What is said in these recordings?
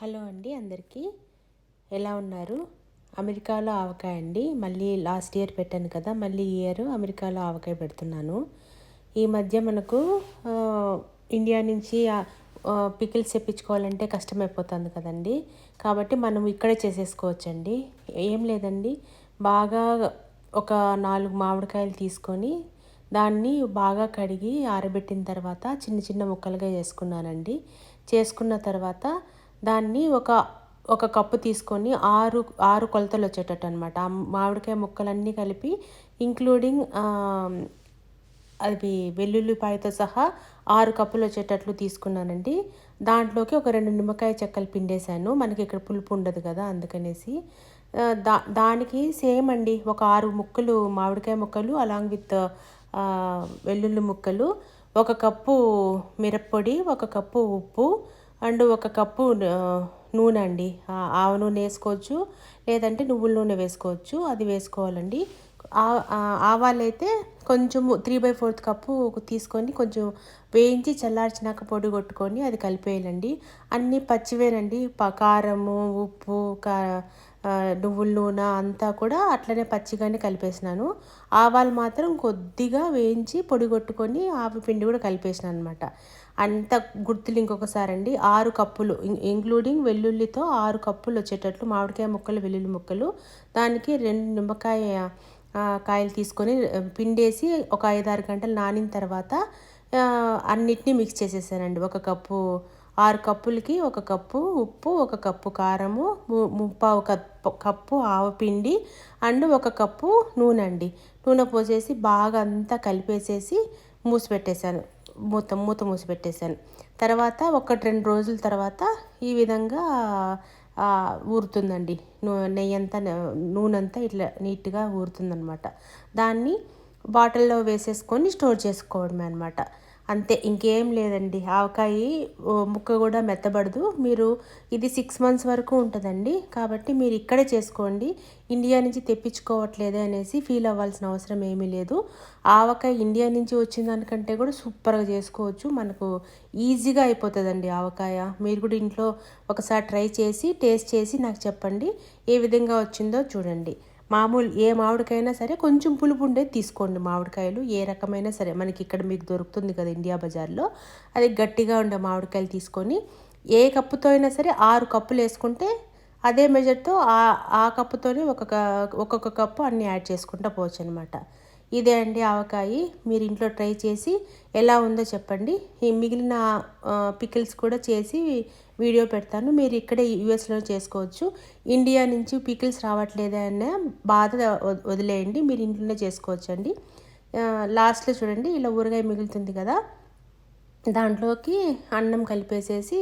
Hello అండి అందరికీ. ఎలా ఉన్నారు? అమెరికాలో ఆవకాయ అండి. మళ్ళీ లాస్ట్ ఇయర్ పెట్టాను కదా మళ్ళీ ఈ ఇయర్ అమెరికాలో ఆవకాయ పెడుతున్నాను. ఈ మధ్య మనకు ఇండియా నుంచి పికిల్స్ తెప్పించుకోవాలంటే కష్టమైపోతుంది కదండి. కాబట్టి మనం ఇక్కడే చేసేసుకోవచ్చండి. ఏం లేదండి. బాగా ఒక నాలుగు మామిడికాయలు తీసుకొని దాన్ని బాగా కడిగి ఆరబెట్టిన తర్వాత చిన్న చిన్న ముక్కలుగా చేసుకున్నానండి. చేసుకున్న తర్వాత దాన్ని ఒక ఒక కప్పు తీసుకొని ఆరు ఆరు కొలతలు వచ్చేటట్టు అనమాట ఆ మామిడికాయ ముక్కలన్నీ కలిపి ఇంక్లూడింగ్ అది వెల్లుల్లిపాయతో సహా ఆరు కప్పులు వచ్చేటట్లు తీసుకున్నానండి. దాంట్లోకి ఒక రెండు నిమ్మకాయ చెక్కలు పిండేశాను. మనకి ఇక్కడ పులుపు ఉండదు కదా అందుకనేసి. దా దానికి సేమ్ అండి. ఒక ఆరు ముక్కలు మామిడికాయ ముక్కలు అలాంగ్ విత్ వెల్లుల్లి ముక్కలు. ఒక కప్పు మిరప్పొడి ఒక కప్పు ఉప్పు అండ్ ఒక కప్పు నూనె అండి. ఆవ నూనె వేసుకోవచ్చు లేదంటే నువ్వుల నూనె వేసుకోవచ్చు అది వేసుకోవాలండి. ఆవాలైతే కొంచెము త్రీ బై ఫోర్త్ కప్పు తీసుకొని కొంచెం వేయించి చల్లార్చినాక పొడి కొట్టుకొని అది కలిపేయాలండి. అన్నీ పచ్చివేనండి. ప కారము ఉప్పు కా నువ్వుల నూనె అంతా కూడా అట్లనే పచ్చిగానే కలిపేసినాను. ఆవాలు మాత్రం కొద్దిగా వేయించి పొడి కొట్టుకొని ఆవి పిండి కూడా కలిపేసినాను అనమాట అంత గుర్తులు ఇంకొకసారి అండి ఆరు కప్పులు ఇంక్లూడింగ్ వెల్లుల్లితో ఆరు కప్పులు వచ్చేటట్లు మామిడికాయ ముక్కలు వెల్లుల్లి ముక్కలు. దానికి రెండు నిమ్మకాయ కాయలు తీసుకొని ఆ, పిండేసి ఒక ఐదారు గంటలు నానిన తర్వాత అన్నిటినీ మిక్స్ చేసేసానండి. ఒక కప్పు ఆరు కప్పులకి ఒక కప్పు ఉప్పు ఒక కప్పు కారము ము- ముప్పావు కప్పు కప్పు ఆవపిండి అండ్ ఒక కప్పు నూనె అండి. నూనె పోసేసి బాగా అంతా కలిపేసేసి మూసి పెట్టేశాను మూత మూత మూసి పెట్టేశాను తర్వాత ఒకటి రెండు రోజుల తర్వాత ఈ విధంగా ఊరుతుందండి. నూ నెయ్యి అంతా నూనె అంతా ఇట్లా నీట్గా ఊరుతుందనమాట. దాన్ని బాటిల్లో వేసేసుకొని స్టోర్ చేసుకోవడమే అనమాట అంతే ఇంకేం లేదండి. ఆవకాయ ముక్క కూడా మెత్తబడదు. మీరు ఇది సిక్స్ మంత్స్ వరకు ఉంటుందండి. కాబట్టి మీరు ఇక్కడే చేసుకోండి. ఇండియా నుంచి తెప్పించుకోవట్లేదే అనేసి ఫీల్ అవ్వాల్సిన అవసరం ఏమీ లేదు. ఆవకాయ ఇండియా నుంచి వచ్చిన దానికంటే కూడా సూపర్గా చేసుకోవచ్చు. మనకు ఈజీగా అయిపోతుందండి ఆవకాయ. మీరు కూడా ఇంట్లో ఒకసారి ట్రై చేసి టేస్ట్ చేసి నాకు చెప్పండి. ఏ విధంగా వచ్చిందో చూడండి. మామూలు ఏ మామిడికైనా సరే కొంచెం పులుపు ఉండేది తీసుకోండి మామిడికాయలు. ఏ రకమైనా సరే మనకి ఇక్కడ మీకు దొరుకుతుంది కదా ఇండియా బజార్లో. అది గట్టిగా ఉండే మామిడికాయలు తీసుకొని ఏ కప్పుతో అయినా సరే ఆరు కప్పులు వేసుకుంటే అదే మెజర్తో ఆ ఆ కప్పుతోనే ఒక ఒక్కొక్క కప్పు అన్నీ యాడ్ చేసుకుంటూ పోవచ్చు అనమాట ఇదే అండి ఆవకాయ. మీరు ఇంట్లో ట్రై చేసి ఎలా ఉందో చెప్పండి. ఈ మిగిలిన పికిల్స్ కూడా చేసి వీడియో పెడతాను. మీరు ఇక్కడే యూఎస్లో చేసుకోవచ్చు. ఇండియా నుంచి పికిల్స్ రావట్లేదనే అన్న బాధ వదిలేయండి. మీరు ఇంట్లోనే చేసుకోవచ్చు అండి లాస్ట్లో చూడండి ఇలా ఊరగాయ మిగులుతుంది కదా. దాంట్లోకి అన్నం కలిపేసేసి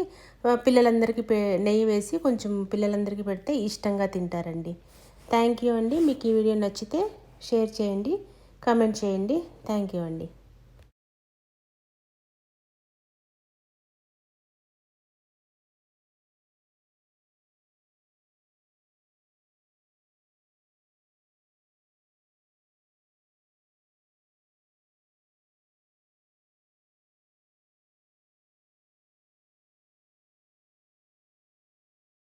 పిల్లలందరికీ నెయ్యి వేసి కొంచెం పిల్లలందరికీ పెడితే ఇష్టంగా తింటారండి. థ్యాంక్ యూ అండి. మీకు ఈ వీడియో నచ్చితే షేర్ చేయండి. కమెంట్ చేయండి. థ్యాంక్ యూ అండి.